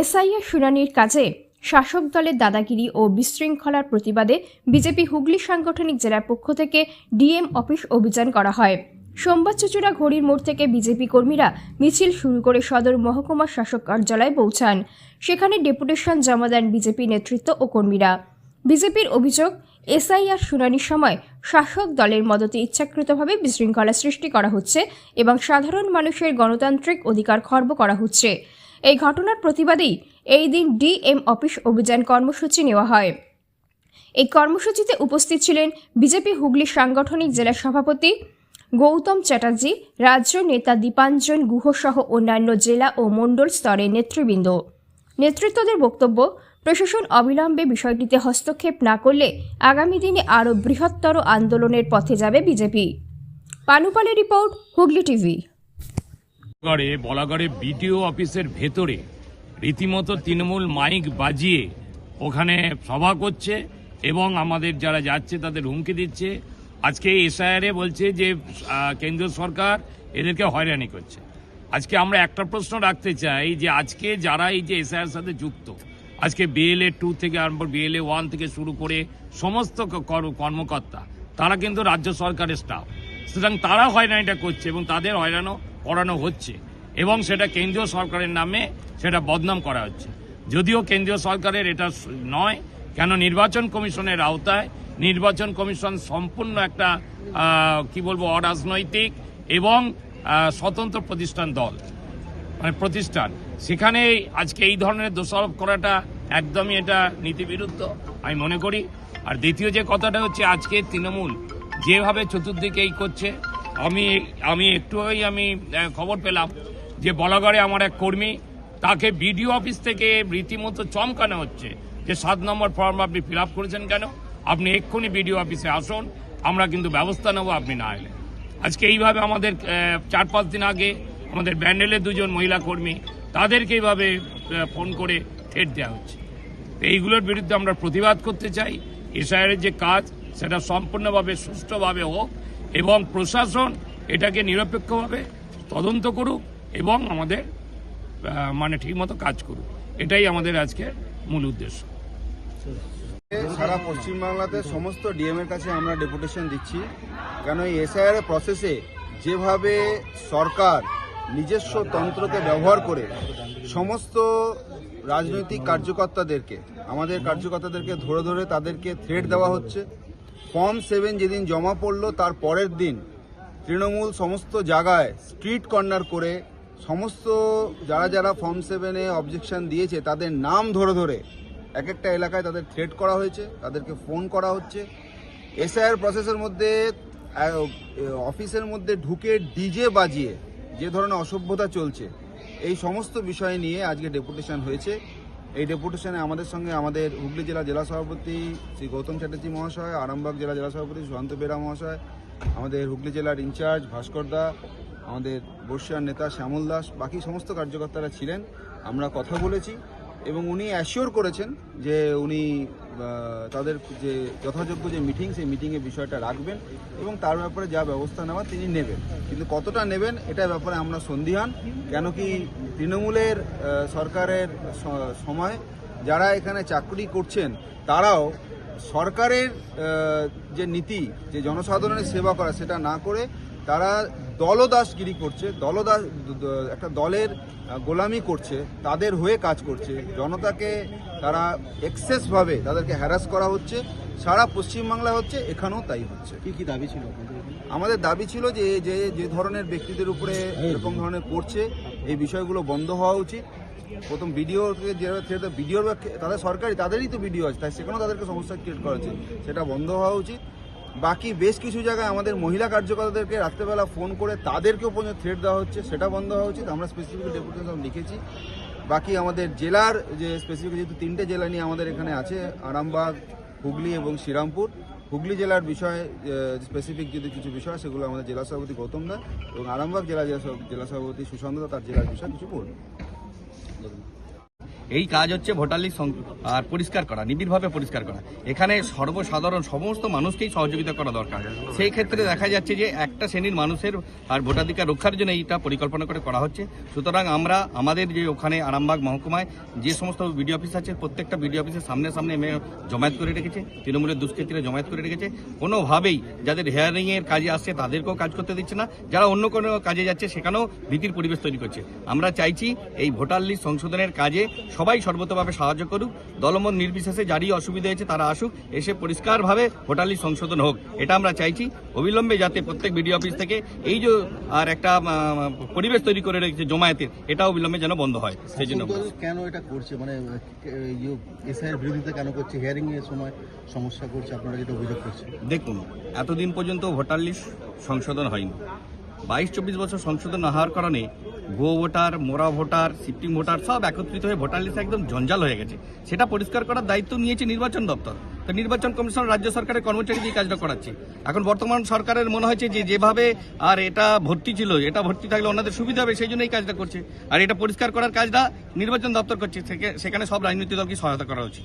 SIR শুনানির কাজে শাসক দলের দাদাগিরি ও বিশৃঙ্খলার প্রতিবাদে বিজেপি হুগলি সাংগঠনিক জেলার পক্ষ থেকে ডিএম অফিস অভিযান করা হয়। সোমবার চুচুড়া ঘড়ির মোড় থেকে বিজেপি কর্মীরা মিছিল শুরু করে সদর মহকুমা শাসক কার্যালয়ে পৌঁছান। সেখানে ডেপুটেশন জমা দেন বিজেপি নেতৃত্ব ও কর্মীরা। বিজেপির অভিযোগ, এসআইআর শুনানির সময় শাসক দলের মদতে ইচ্ছাকৃতভাবে বিশৃঙ্খলা সৃষ্টি করা হচ্ছে এবং সাধারণ মানুষের গণতান্ত্রিক অধিকার খর্ব করা হচ্ছে। এই ঘটনার প্রতিবাদেই এই দিন ডিএম অফিস অভিযান কর্মসূচি নেওয়া হয়। এই কর্মসূচিতে উপস্থিত ছিলেন বিজেপি হুগলি সাংগঠনিক জেলা সভাপতি গৌতম চ্যাটার্জি, রাজ্য নেতা দীপাঞ্জন গুহসহ অন্যান্য জেলা ও মণ্ডল স্তরের নেতৃবৃন্দ। নেতৃত্বদের বক্তব্য প্রশাসন অবিলম্বে বিষয়টিতে হস্তক্ষেপ না করলে আগামী দিনে আরও বৃহত্তর আন্দোলনের পথে যাবে বিজেপি। পানুপালের রিপোর্ট, হুগলি টিভি। বলাগড়ে বিডিও অফিসের ভেতরে রীতিমতো তৃণমূল মাইক বাজিয়ে ওখানে সভা করছে এবং আমাদের যারা যাচ্ছে তাদের হুমকি দিচ্ছে। আজকে এসআইআরে বলছে যে কেন্দ্র সরকার এদেরকে হয়রানি করছে। আজকে আমরা একটা প্রশ্ন রাখতে চাই যে, আজকে যারা এই যে এসআইআর সাথে যুক্ত আজকে বিএলএ টু থেকে আরম্ভ বিএলএ ওয়ান থেকে শুরু করে সমস্ত কর্মকর্তা, তারা কিন্তু রাজ্য সরকারের স্টাফ সুতরাং তারা হয়রানিটা করছে এবং তাদের হয়রানো করানো হচ্ছে এবং সেটা কেন্দ্রীয় সরকারের নামে সেটা বদনাম করা হচ্ছে। যদিও কেন্দ্রীয় সরকারের এটা নয়, কেন নির্বাচন কমিশনের আওতায় নির্বাচন কমিশন সম্পূর্ণ একটা কি বলব, অরাজনৈতিক এবং স্বতন্ত্র প্রতিষ্ঠান দল মানে প্রতিষ্ঠান। সেখানে আজকে এই ধরনের দোষারোপ করাটা একদমই এটা নীতিবিরুদ্ধ, আমি মনে করি। আর দ্বিতীয় যে কথাটা হচ্ছে আজকে তৃণমূল যেভাবে চতুর্দিকে এই করছে, আমি আমি একটুই আমি খবর পেলাম যে বলাগড়ে আমার এক কর্মী, তাকে বিডিও অফিস থেকে রীতিমতো চমকানো হচ্ছে যে সাত নম্বর ফর্ম আপনি ফিল করেছেন কেন? আপনি এক্ষুনি বিডিও অফিসে আসুন, আমরা কিন্তু ব্যবস্থা নেব, আপনি না এলে। আজকে এইভাবে আমাদের চার পাঁচ দিন আগে আমাদের ব্যান্ডেলের দুজন মহিলা কর্মী, তাদেরকে এইভাবে ফোন করে ঠেট দেওয়া হচ্ছে। তো এইগুলোর বিরুদ্ধে আমরা প্রতিবাদ করতে চাই। এসআইয়ের যে কাজ, সেটা সম্পূর্ণভাবে, সুষ্ঠুভাবে হোক এবং প্রশাসন এটাকে নিরপেক্ষভাবে তদন্ত করুক এবং আমাদের মানে ঠিকমতো কাজ করুক। এটাই আমাদের আজকে মূল উদ্দেশ্য। সারা পশ্চিমবাংলাতে সমস্ত ডিএম এর কাছে আমরা ডেপুটেশন দিচ্ছি। কেন এই এসআইআর প্রসেসে যেভাবে সরকার নিজস্ব তন্ত্রকে ব্যবহার করে সমস্ত রাজনৈতিক কার্যকর্তাদেরকে, আমাদের কার্যকর্তাদেরকে ধরে ধরে তাদেরকে থ্রেট দেওয়া হচ্ছে। ফর্ম সেভেন যেদিন জমা পড়ল, তার পরের দিন তৃণমূল সমস্ত জায়গায় স্ট্রিট কর্নার করে সমস্ত যারা যারা ফর্ম সেভেনে অবজেকশন দিয়েছে, তাদের নাম ধরে ধরে এক একটা এলাকায় তাদের থ্রেট করা হয়েছে, তাদেরকে ফোন করা হচ্ছে। এসআইআর প্রসেসের মধ্যে অফিসের মধ্যে ঢুকে ডিজে বাজিয়ে যে ধরনের অসভ্যতা চলছে, এই সমস্ত বিষয় নিয়ে আজকে ডেপুটেশন হয়েছে। এই ডেপুটেশনে আমাদের সঙ্গে আমাদের হুগলি জেলা জেলা সভাপতি শ্রী গৌতম চ্যাটার্জি মহাশয়, আরামবাগ জেলা জেলা সভাপতি সুশান্ত বেরা মহাশয়, আমাদের হুগলি জেলার ইনচার্জ ভাস্কর দা, আমাদের বর্ষিয়ার নেতা শ্যামল দাস, বাকি সমস্ত কার্যকর্তারা ছিলেন। আমরা কথা বলেছি। এবং উনি অ্যাসিওর করেছেন যে উনি তাদের যে যথাযোগ্য যে মিটিং সেই মিটিংয়ে বিষয়টা রাখবেন এবং তার ব্যাপারে যা ব্যবস্থা নেওয়া তিনি নেবেন। কিন্তু কতটা নেবেন, এটার ব্যাপারে আমরা সন্দিহান। কেন কি তৃণমূলের সরকারের সময় যারা এখানে চাকরি করছেন, তারাও সরকারের যে নীতি, যে জনসাধারণের সেবা করা, সেটা না করে তারা দলদাসগিরি করছে দলদাস একটা দলের গোলামি করছে তাদের হয়ে কাজ করছে। জনতাকে তারা এক্সেসভাবে তাদেরকে হ্যারাস করা হচ্ছে। সারা পশ্চিমবাংলা হচ্ছে এখানেও তাই হচ্ছে। কি কি দাবি ছিল আমাদের দাবি ছিল যে যে যে ধরনের ব্যক্তিদের উপরে এরকম ধরনের করছে এই বিষয়গুলো বন্ধ হওয়া উচিত। প্রথম ভিডিও যেটা ভিডিওর তাদের সরকারি তাদেরই তো ভিডিও আছে তাই সেখানেও তাদেরকে সমস্যা ক্রিয়েট করা উচিত সেটা বন্ধ হওয়া উচিত। বাকি বেশ কিছু জায়গায় আমাদের মহিলা কার্যকর্তাদেরকে রাত্রেবেলা ফোন করে তাদেরকেও পর্যন্ত থ্রেট দেওয়া হচ্ছে, সেটা বন্ধ হওয়া উচিত। আমরা স্পেসিফিক ডেপুটেশন লিখেছি। বাকি আমাদের জেলার যে স্পেসিফিক যেহেতু তিনটে জেলা নিয়ে আমাদের এখানে আছে, আরামবাগ, হুগলি এবং শ্রীরামপুর। হুগলি জেলার বিষয়ে স্পেসিফিক যদি কিছু বিষয়, সেগুলো আমাদের জেলা সভাপতি গৌতম দা এবং আরামবাগ জেলা জেলা সভাপতি সুশান্ত তার জেলার বিষয়ে কিছু বলবেন এই কাজ হচ্ছে ভোটার লিস্ট আর পরিষ্কার করা, নিবিড়ভাবে পরিষ্কার করা। এখানে সর্বসাধারণ সমস্ত মানুষকেই সহযোগিতা করা দরকার। সেই ক্ষেত্রে দেখা যাচ্ছে যে একটা শ্রেণির মানুষের আর ভোটাধিকার রক্ষার জন্য এইটা পরিকল্পনা করে করা হচ্ছে। সুতরাং আমরা আমাদের যে ওখানে আরামবাগ মহকুমায় যে সমস্ত বিডিও অফিস আছে, প্রত্যেকটা বিডিও অফিসের সামনে সামনে এমএ জমায়েত করে রেখেছে, তৃণমূলের দুষ্কৃতীরা জমায়েত করে রেখেছে। কোনোভাবেই যাদের হেয়ারিংয়ের কাজে আসছে তাদেরকেও কাজ করতে দিচ্ছে না, যারা অন্য কোনো কাজে যাচ্ছে সেখানেও ভীতির পরিবেশ তৈরি করছে। আমরা চাইছি এই ভোটার লিস্ট সংশোধনের কাজে সবাই সর্বতভাবে সাহায্য করুক। দলমত নির্বিশেষে যারই অসুবিধা হয়েছে তারা আসুক এসে পরিষ্কারভাবে ভোটার লিস্ট সংশোধন হোক। এটা আমরা চাইছি। অবিলম্বে যাতে প্রত্যেক বিডিও অফিস থেকে এই যে আর একটা পরিবেশ তৈরি করে রেখেছে জমায়েতের এটা অবিলম্বে যেন বন্ধ হয়। সেই জন্য কেন এটা করছে? মানে এসআইয়ের বিরোধিতা কেন করছে? হিয়ারিং এর সময় সমস্যা করছে। আপনারা যেটা অভিযোগ করছেন। দেখুন এতদিন পর্যন্ত ভোটার লিস্ট সংশোধন হয়নি। বাইশ চব্বিশ বছর সংশোধন না হওয়ার কারণে ভুয়ো ভোটার, মোরা ভোটার শিফটিং ভোটার সব একত্রিত হয়ে ভোটার লিস্ট একদম জঞ্জাল হয়ে গেছে। সেটা পরিষ্কার করার দায়িত্ব নিয়েছে নির্বাচন দপ্তর। তো নির্বাচন কমিশন রাজ্য সরকারের কর্মচারী দিয়ে কাজটা করাচ্ছে। এখন বর্তমান সরকারের মনে হয়েছে যে যেভাবে আর এটা ভর্তি ছিল, এটা ভর্তি থাকলে ওনাদের সুবিধা হবে, সেই জন্য এই কাজটা করছে। আর এটা পরিষ্কার করার কাজটা নির্বাচন দপ্তর করছে সেখানে সব রাজনৈতিক দলকে সহায়তা করা উচিত।